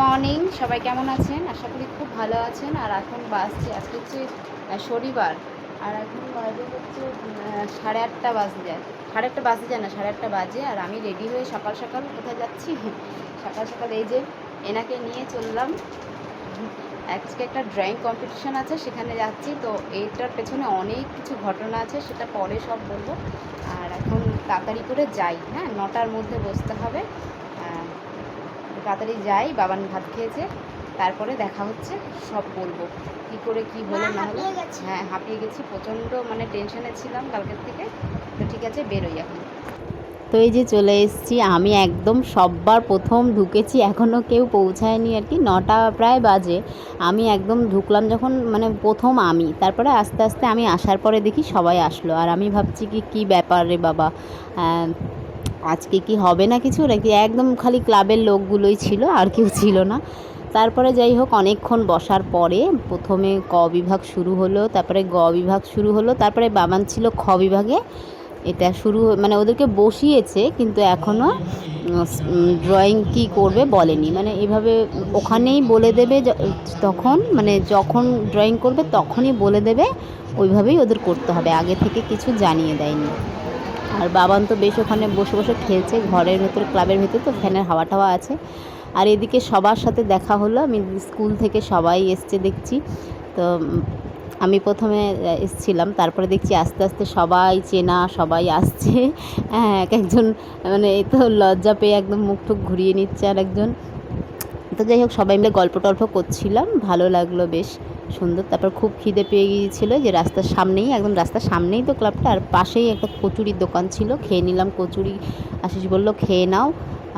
Morning, সবাই কেমন আছেন? আশা করি খুব ভালো আছেন। আর এখন বাজছে, আজকে হচ্ছে শনিবার। আর এখন বাজে হচ্ছে সাড়ে আটটা বাজে যায়। সাড়ে আটটা বাজে যায় না, সাড়ে আটটা বাজে। আর আমি রেডি হয়ে সকাল সকাল কোথায় যাচ্ছি? সকাল সকাল এই যে এনাকে নিয়ে চললাম। আজকে একটা ড্রয়িং কম্পিটিশান আছে, সেখানে যাচ্ছি। তো এইটার পেছনে অনেক কিছু ঘটনা আছে, সেটা পরে সব বলব। আর এখন তাড়াতাড়ি করে যাই হ্যাঁ? নটার মধ্যে বসতে হবে। তাড়াতাড়ি যাই বাবান ভাত খেয়েছে তারপরে দেখা হচ্ছে সব বলব কি করে কি হলো না হলো? হ্যাঁ হাঁপিয়ে গেছি প্রচণ্ড মানে টেনশনে ছিলাম কালকের থেকে। তো ঠিক আছে বেরোই এখন। তো এই যে চলে এসেছি আমি একদম সববার প্রথম ঢুকেছি এখনও কেউ পৌঁছায়নি আর কি নটা প্রায় বাজে। আমি একদম ঢুকলাম যখন মানে প্রথম আমি তারপরে আস্তে আস্তে আমি আসার পরে দেখি সবাই আসলো। আর আমি ভাবছি কি কী ব্যাপার রে বাবা? আজকে কি হবে না কিছু? নাকি একদম খালি ক্লাবের লোকগুলোই ছিল, আর কেউ ছিল না। তারপরে যাই হোক, অনেকক্ষণ বসার পরে প্রথমে ক বিভাগ শুরু হলো, তারপরে গ বিভাগ শুরু হলো, তারপরে বাবান ছিল খ বিভাগে। এটা শুরু মানে ওদেরকে বসিয়েছে, কিন্তু এখনও ড্রয়িং কি করবে বলেনি। মানে এভাবে ওখানেই বলে দেবে তখন মানে যখন ড্রয়িং করবে তখনই বলে দেবে, ওইভাবেই ওদের করতে হবে। আগে থেকে কিছু জানিয়ে দেয়নি। আর বাবান তো বেশ ওখানে বসে বসে খেলছে, ঘরের ভেতর, ক্লাবের ভেতর, তো ফ্যানের হাওয়া টাওয়া আছে। আর এদিকে সবার সাথে দেখা হলো, আমি স্কুল থেকে সবাই এসছে দেখছি। তো আমি প্রথমে এসছিলাম, তারপরে দেখছি আস্তে আস্তে সবাই চেনা, সবাই আসছে। হ্যাঁ এক একজন মানে এই তো লজ্জা পেয়ে একদম মুখ টুক ঘুরিয়ে নিচ্ছে আর একজন তো যাই হোক, সবাই মিলে গল্প টল্প করছিলাম, ভালো লাগল বেশ। সুন্দর। তারপর খুব খিদে পেয়ে গিয়েছিল যে রাস্তার সামনেই, একদম রাস্তার সামনেই তো ক্লাবটা আর পাশেই একটা কচুরির দোকান ছিল। খেয়ে নিলাম কচুরি। আশিস বলল, খেয়ে নাও।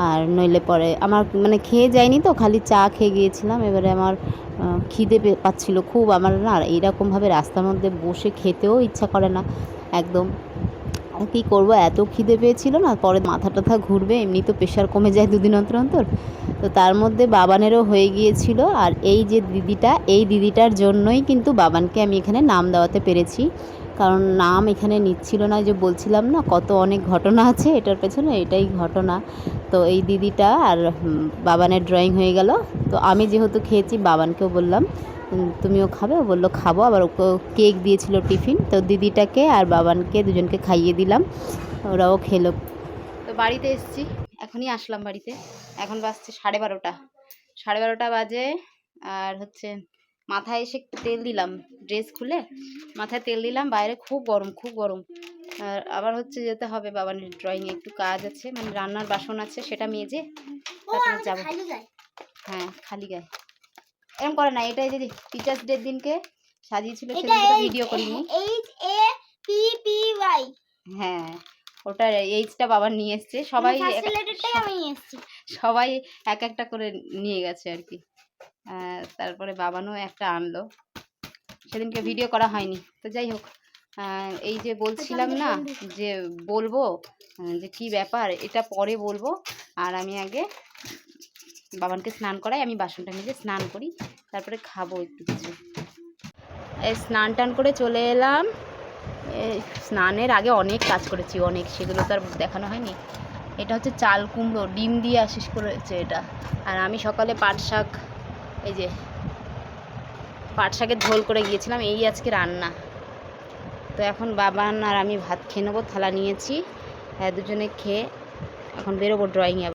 আর নইলে পরে আমার মানে খেয়ে যায়নি তো, খালি চা খেয়ে গিয়েছিলাম। এবারে আমার খিদে পাচ্ছিল খুব। আমার না এইরকমভাবে রাস্তার মধ্যে বসে খেতেও ইচ্ছা করে না, একদম। কী করব? এত খিদে পেয়েছিল না, পরে মাথা টাথা ঘুরবে এমনি তো প্রেশার কমে যায় দুদিন অন্তর অন্তর। তো তার মধ্যে বাবানেরও হয়ে গিয়েছিল। আর এই যে দিদিটা, এই দিদিটার জন্যই কিন্তু বাবানকে আমি এখানে নাম দেওয়াতে পেরেছি। কারণ নাম এখানে নিচ্ছিল না যে বলছিলাম না, কত অনেক ঘটনা আছে এটার পেছনে, এটাই ঘটনা। তো এই দিদিটা আর বাবানের ড্রয়িং হয়ে গেল। তো আমি যেহেতু খেয়েছি, বাবানকেও বললাম তুমিও খাবে? ও বলল, খাব। আবার ওকে কেক দিয়েছিল টিফিন। তো দিদিটাকে আর বাবানকে দুজনকে খাইয়ে দিলাম। ওরাও খেলো। তো বাড়িতে এসেছি। এখনই আসলাম বাড়িতে। এখন বাজছে সাড়ে বারোটা। সাড়ে বারোটা বাজে আর হচ্ছে মাথায় এসে তেল দিলাম ড্রেস খুলে। মাথায় তেল দিলাম বাইরে খুব গরম খুব গরম। আর আবার হচ্ছে যেতে হবে বাবানের ড্রয়িংয়ে একটু কাজ আছে মানে রান্নার বাসন আছে সেটা মেজে তারপরে যাব। হ্যাঁ খালি গায়ে। এরকম করে না এটাই যদি টিচার্স ডের দিনকে সাজিয়েছিল সেদিন ভিডিও করিনি। H A P P Y হ্যাঁ। ওটা এইচটা বাবা নিয়ে এসছে। সবাই সবাই এক একটা করে নিয়ে গেছে আর কি। তারপরে বাবানও একটা আনলো। সেদিনকে ভিডিও করা হয়নি। তো যাই হোক এই যে বলছিলাম না যে বলব যে কি ব্যাপার এটা পরে বলব। আর আমি আগে বাবানকে স্নান করাই আমি বাসনটা নিজে স্নান করি। তারপরে খাব একটু কিছু। স্নান টান করে চলে এলাম। স্নানের আগে অনেক কাজ করেছি, অনেক। সেগুলো তো আর দেখানো হয়নি। এটা হচ্ছে চাল কুমড়ো, ডিম দিয়ে আশিস করেছে এটা। আর আমি সকালে পাট শাক, এই যে, পাট শাকের ঝোল করে গিয়েছিলাম, এই আজকে রান্না। তো এখন বাবান আর আমি ভাত খেয়ে নেব, থালা নিয়েছি। দুজনে খেয়ে এখন বেরোবো ড্রয়িংয়ে